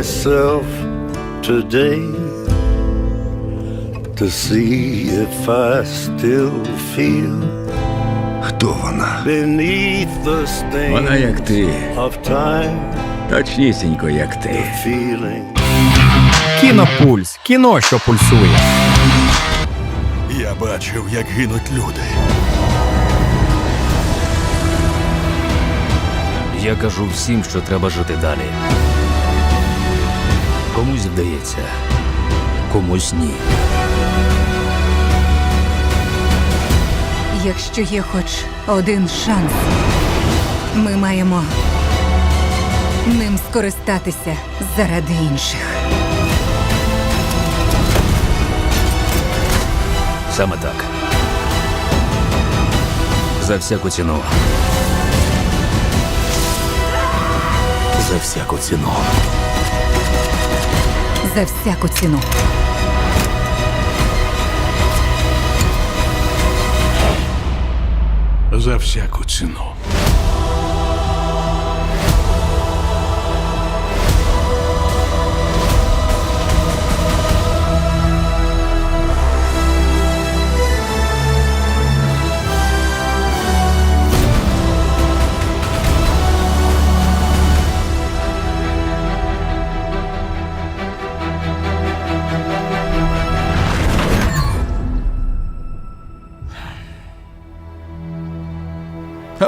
myself today to see if I still feel Хто вона? beneath the stain Вона як ти, of time, точнісінько як ти. feeling. Кінопульс. Кіно, що пульсує. Я бачив, як гинуть люди. Я кажу всім, що треба жити далі. Комусь вдається, комусь ні. Якщо є хоч один шанс, ми маємо ним скористатися заради інших. Саме так. За всяку ціну. За всяку ціну. За всяку ціну. За всяку ціну.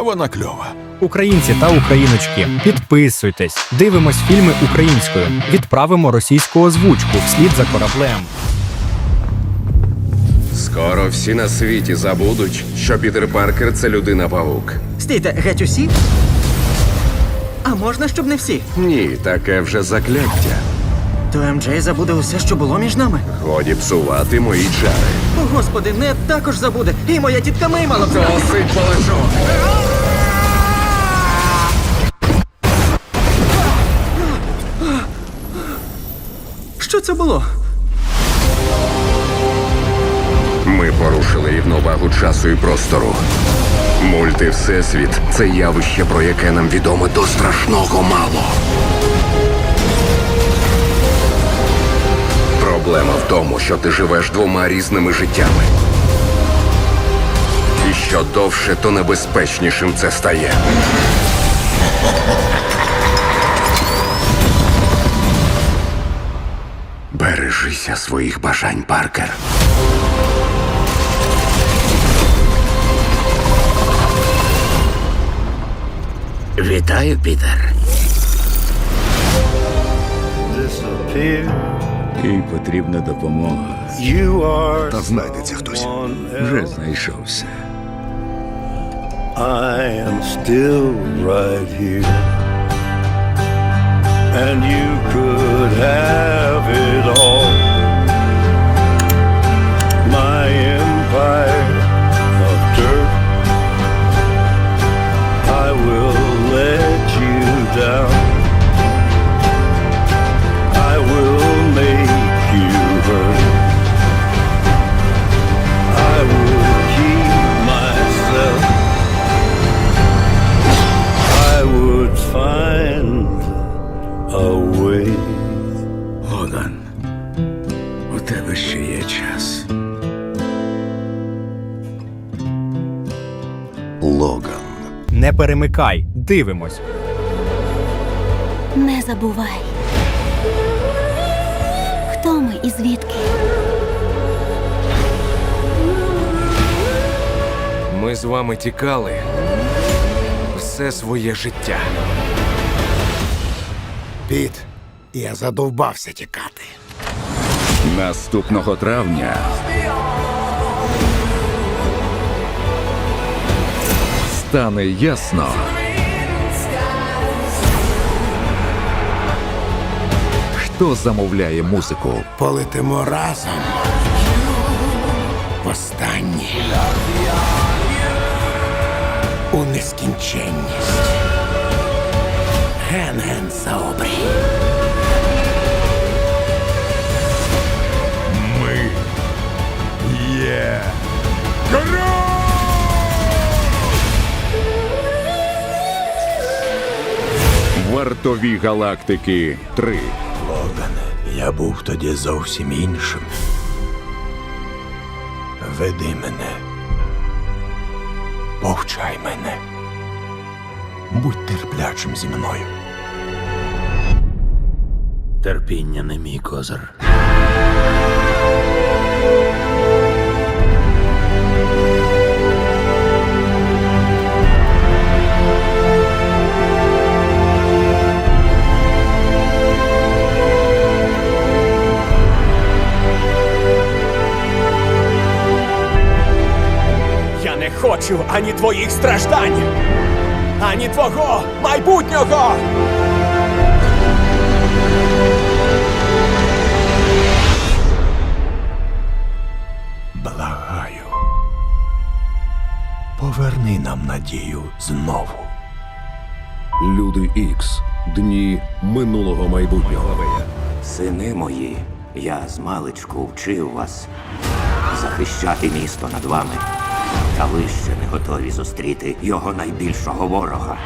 Вона кльова. Українці та україночки, підписуйтесь, дивимось фільми українською, відправимо російську озвучку вслід за кораблем. Скоро всі на світі забудуть, що Пітер Паркер це людина павук. Стійте, геть усі? А можна, щоб не всі? Ні, таке вже закляття. То МД забуде усе, що було між нами. Годі псувати мої чари. О, господи, не також забуде. І моя тітка Мей мала б. Досить балачок! Що це було? Ми порушили рівновагу часу і простору. Мультивсесвіт це явище, про яке нам відомо до страшного мало. Проблема в тому, що ти живеш двома різними життями. І що довше, то небезпечнішим це стає. Бережися своїх бажань, Паркер. Вітаю, Пітер. Їй потрібна допомога. Та знайдеться хтось. Вже знайшовся. I am still right here. And you could have it all. Перемикай, дивимось. Не забувай. Хто ми і звідки? Ми з вами тікали все своє життя. Піт, я задовбався тікати. Наступного травня стане ясно. Хто замовляє музику? Полетимо разом. Востаннє. У нескінченність. Ген-ген за обрій. Вартові галактики 3. Логане, я був тоді зовсім іншим. Веди мене. Повчай мене. Будь терплячим зі мною. Терпіння не мій козир. Хочу ані твоїх страждань, ані твого майбутнього. Благаю. Поверни нам надію знову. Люди Ікс. Дні минулого майбутнього. Сини мої, я з маличку вчив вас захищати місто над вами. Та ви ще не готові зустріти його найбільшого ворога.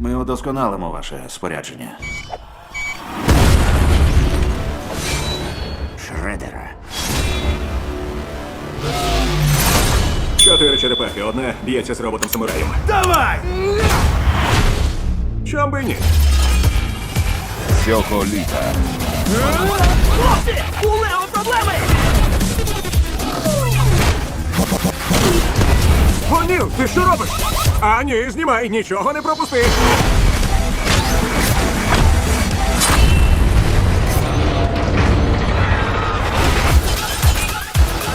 Ми удосконалимо ваше спорядження. Шредера. Чотири черепахи, одне б'ється з роботом самураєм. Давай! Чом би ні? Цього літа Гонів, ти що робиш? А ні, знімай, нічого не пропусти.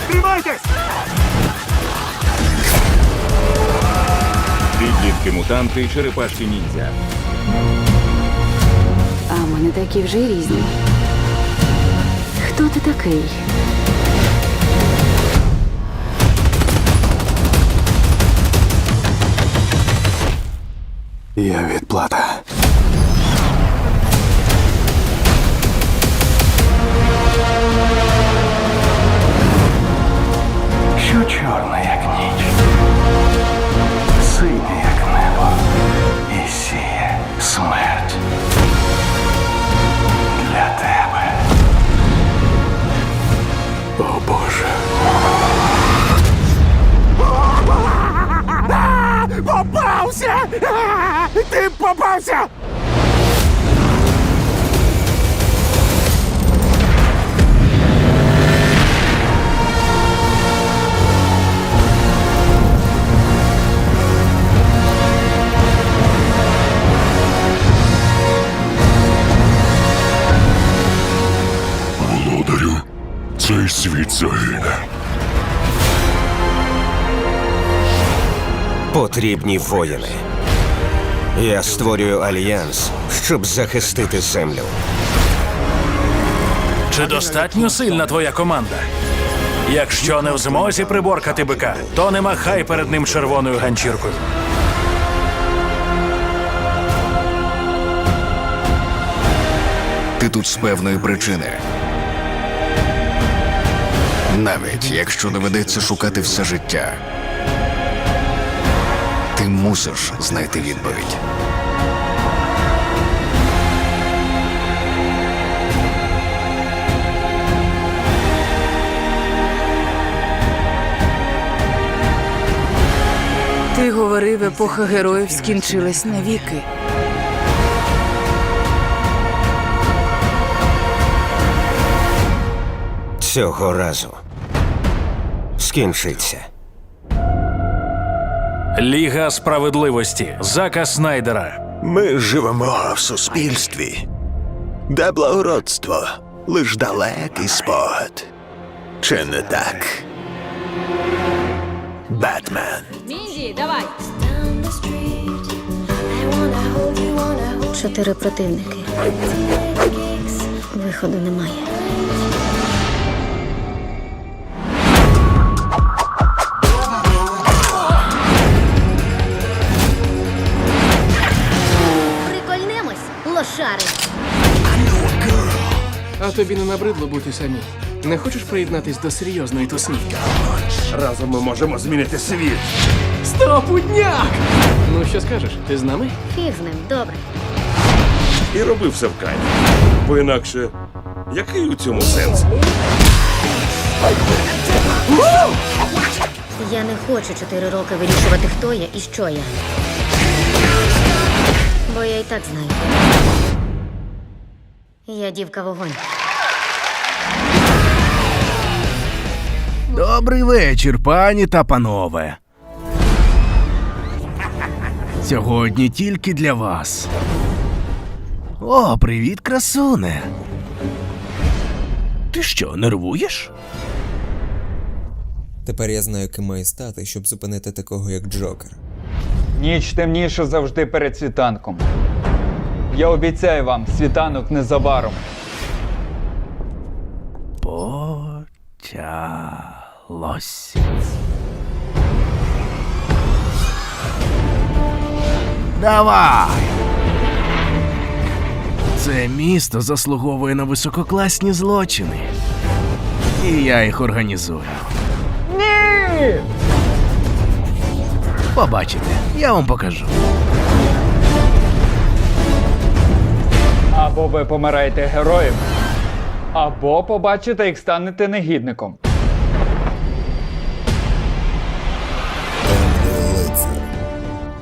Тримайтесь! підлітки мутанти і черепашки ніндзя. А ми не такі вже й різні. Хто ти такий? Я відплата. Попався! Ти попався! Володарю, цей світ загине. Потрібні воїни. Я створюю альянс, щоб захистити землю. Чи достатньо сильна твоя команда? Якщо не в змозі приборкати бика, то не махай перед ним червоною ганчіркою. Ти тут з певної причини. Навіть якщо доведеться шукати все життя, ти мусиш знайти відповідь. Ти говорив, епоха героїв скінчилась навіки. Цього разу скінчиться. Ліга справедливості Зака Снайдера. Ми живемо в суспільстві, де благородство лиш далекий спогад. Чи не так? Бетмен. Мінді, давай! Чотири противники. Виходу немає. Прикольнемось. А тобі не набридло бути самі. Не хочеш приєднатись до серйозної тусні? Разом ми можемо змінити світ. Стопудняк! Ну що скажеш, ти з нами? Фіг з ним, добре. І роби все в кайф. Бо інакше, який у цьому сенс? Я не хочу чотири роки вирішувати, хто я і що я. Бо я і так знаю. Я дівка вогонь. Добрий вечір, пані та панове. Сьогодні тільки для вас. О, привіт, красуне. Ти що, нервуєш? Тепер я знаю, ким маю стати, щоб зупинити такого, як Джокер. Ніч темніше завжди перед світанком. Я обіцяю вам, світанок незабаром. Почалось. Давай. Це місто заслуговує на висококласні злочини. І я їх організую. Ні! Побачите, я вам покажу. Або ви помираєте героєм, або побачите, як станете негідником.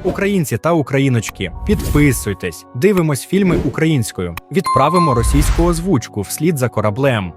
Українці та україночки, підписуйтесь, дивимось фільми українською, відправимо російську озвучку вслід за кораблем.